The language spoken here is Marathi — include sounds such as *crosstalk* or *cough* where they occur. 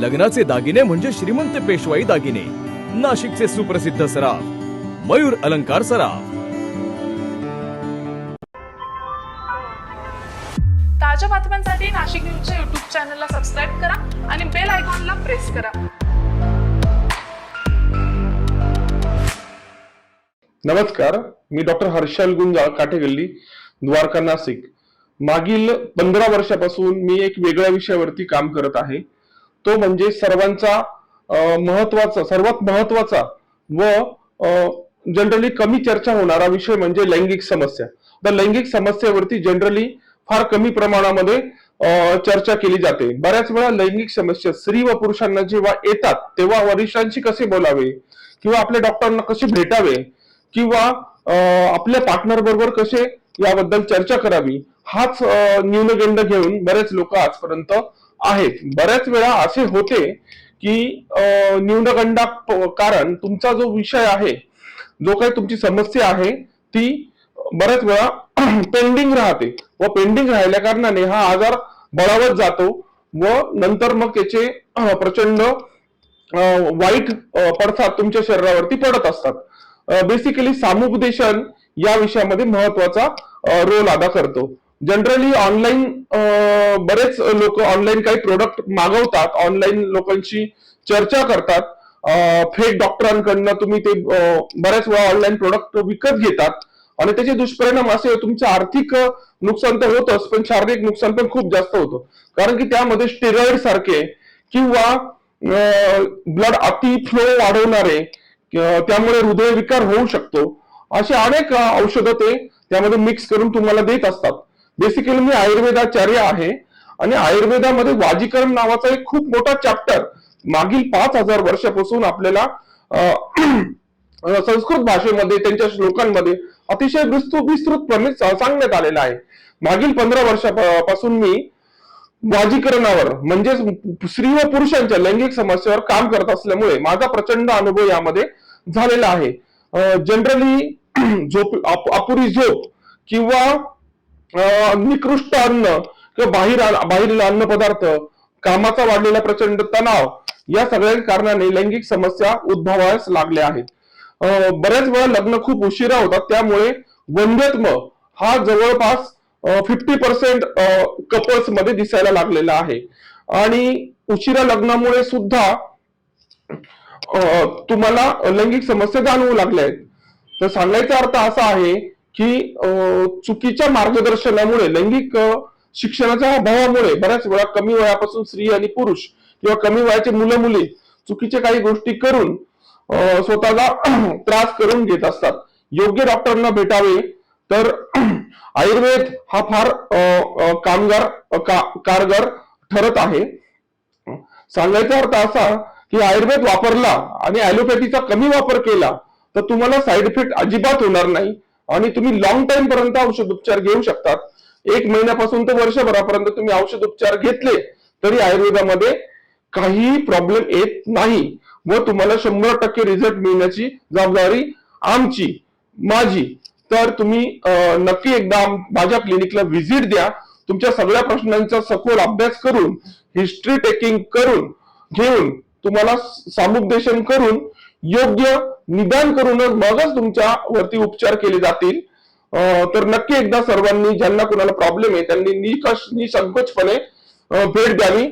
लग्नाचे दागिने म्हणजे श्रीमंत पेशवाई दागिने. नाशिकचे सुप्रसिद्ध सराफ. मयूर अलंकार सराफ. ताज्या बातम्यांसाठी नाशिक न्यूजच्या युट्यूब चॅनलला सबस्क्राईब करा आणि बेल आयकॉनला प्रेस करा. नमस्कार मी डॉक्टर हर्षल गुंजाळ काठेगल्ली द्वारका नाशिक. मागील पंधरा वर्षापासून मी एक वेगळ्या विषयावरती काम करत आहे. तो म्हणजे सर्वांचा महत्त्वाचा सर्वात महत्त्वाचा व जनरली कमी चर्चा होणारा विषय म्हणजे लैंगिक समस्या. तर लैंगिक समस्येवरती जनरली फार कमी प्रमाणामध्ये चर्चा केली जाते. बऱ्याच वेळा लैंगिक समस्या स्त्री व पुरुषांना जेव्हा येतात तेव्हा वरिष्ठांशी कसे बोलावे किंवा आपल्या डॉक्टरांना कसे भेटावे किंवा अं, आपल्या पार्टनर बरोबर कसे याबद्दल चर्चा करावी हाच न्यूनगंड घेऊन बरेच लोक आजपर्यंत आहेत. बऱ्याच वेळा असे होते की न्यूनगंडा प- कारण तुमचा जो विषय आहे जो काही तुमची समस्या आहे ती बऱ्याच वेळा *clears throat* पेंडिंग राहते व पेंडिंग राहिल्या कारणाने हा आजार बळावत जातो व नंतर मग त्याचे प्रचंड वाईट पडसाद तुमच्या शरीरावरती पडत असतात. बेसिकली सामुपदेशन या विषयामध्ये महत्त्वाचा रोल अदा करतो. जनरली ऑनलाईन बरेच लोक ऑनलाईन काही प्रोडक्ट मागवतात. ऑनलाईन लोकांशी चर्चा करतात. फेक डॉक्टरांकडनं तुम्ही ते बऱ्याच वेळा ऑनलाईन प्रोडक्ट विकत घेतात. आणि त्याचे दुष्परिणाम असे तुमचं आर्थिक नुकसान तर होतच पण शारीरिक नुकसान पण खूप जास्त होतं. कारण की त्यामध्ये स्टेरॉइड सारखे किंवा ब्लड अति फ्लो वाढवणारे त्यामुळे हृदयविकार होऊ शकतो. असे अनेक औषधं ते त्यामध्ये मिक्स करून तुम्हाला देत असतात. बेसिकली मी आयुर्वेदाचार्य आहे आणि आयुर्वेदामध्ये वाजीकरण नावाचा एक खूप मोठा चॅप्टर मागील पाच हजार वर्षापासून आपल्याला संस्कृत भाषेमध्ये त्यांच्या श्लोकांमध्ये अतिशय विस्तृत विस्तृतपणे सांगण्यात आलेला आहे. मागील पंधरा वर्षापासून मी वाजीकरणावर म्हणजेच स्त्री व पुरुषांच्या लैंगिक समस्येवर काम करत असल्यामुळे माझा प्रचंड अनुभव यामध्ये झालेला आहे. जनरली *clears throat* झोप अपुरी झोप किंवा निकृष्ट अन्न किंवा बाहेर बाहेरील अन्न पदार्थ कामाचा वाढलेला प्रचंड तणाव या सगळ्या कारणाने लैंगिक समस्या उद्भवास लागल्या आहेत. बऱ्याच वेळा लग्न खूप उशिरा होतात त्यामुळे वंध्यत्व हा जवळपास फिफ्टी पर्सेंट कपल्समध्ये दिसायला लागलेला आहे. आणि उशिरा लग्नामुळे सुद्धा अं, तुम्हाला लैंगिक समस्या जाणवू लागल्या आहेत. तर सांगायचा अर्थ असा आहे की चुकीच्या मार्गदर्शनामुळे लैंगिक शिक्षणाच्या अभावामुळे बऱ्याच वेळा कमी वयापासून स्त्री आणि पुरुष किंवा कमी वयाचे मुलं मुली चुकीच्या काही गोष्टी करून स्वतःला *clears throat* त्रास करून घेत असतात. योग्य डॉक्टरांना भेटावे तर *clears throat* आयुर्वेद हा फार कामगार का- कारगर ठरत आहे. सांगायचा अर्थ असा की आयुर्वेद वापरला आणि ऍलोपॅथीचा कमी वापर केला तर तुम्हाला साईड इफेक्ट अजिबात होणार नाही. आणि तुम्ही लॉंग टाइम पर्यंत औषध उपचार घेऊ शकतात. एक महिन्यापासून तर वर्षभरापर्यंत तुम्ही औषध उपचार घेतले तरी आयुर्वेदामध्ये काही प्रॉब्लेम येत नाही व तुम्हाला शंभर टक्के रिझल्ट मिळण्याची जबाबदारी आमची माझी. तर तुम्ही नक्की एकदा माझ्या क्लिनिकला व्हिजिट द्या. तुमच्या सगळ्या प्रश्नांचा सखोल अभ्यास करून हिस्ट्री टेकिंग करून घेऊन तुम्हाला सामुपदेशन करून योग्य निदान करूनच मगच तुमच्या वरती उपचार केले जातील. तर नक्की एकदा सर्वांनी ज्यांना कुणाला प्रॉब्लेम आहे त्यांनी निकष निसंकोचपणे भेट द्यावी.